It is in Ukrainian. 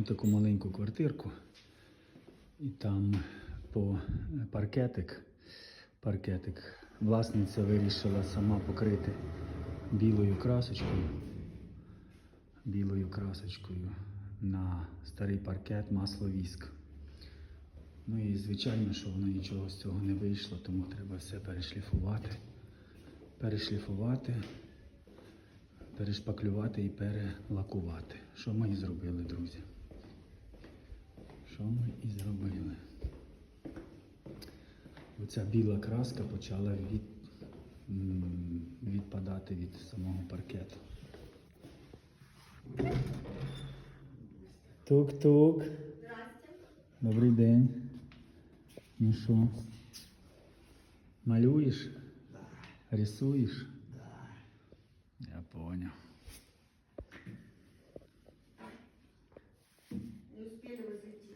Маємо таку маленьку квартирку. І там по паркетик, паркетик. Власниця вирішила сама покрити білою красочкою. Білою красочкою на старий паркет масло віск. Ну і звичайно, що воно нічого з цього не вийшло, тому треба все перешліфувати. Перешліфувати, перешпаклювати і перелакувати. Що ми і зробили, друзі. Що ми і зробили? Оця біла краска почала від, відпадати від самого паркету. Тук-тук. Добрий день. Ну що? Малюєш? Рисуєш? Я понял. Не успели вы зайти.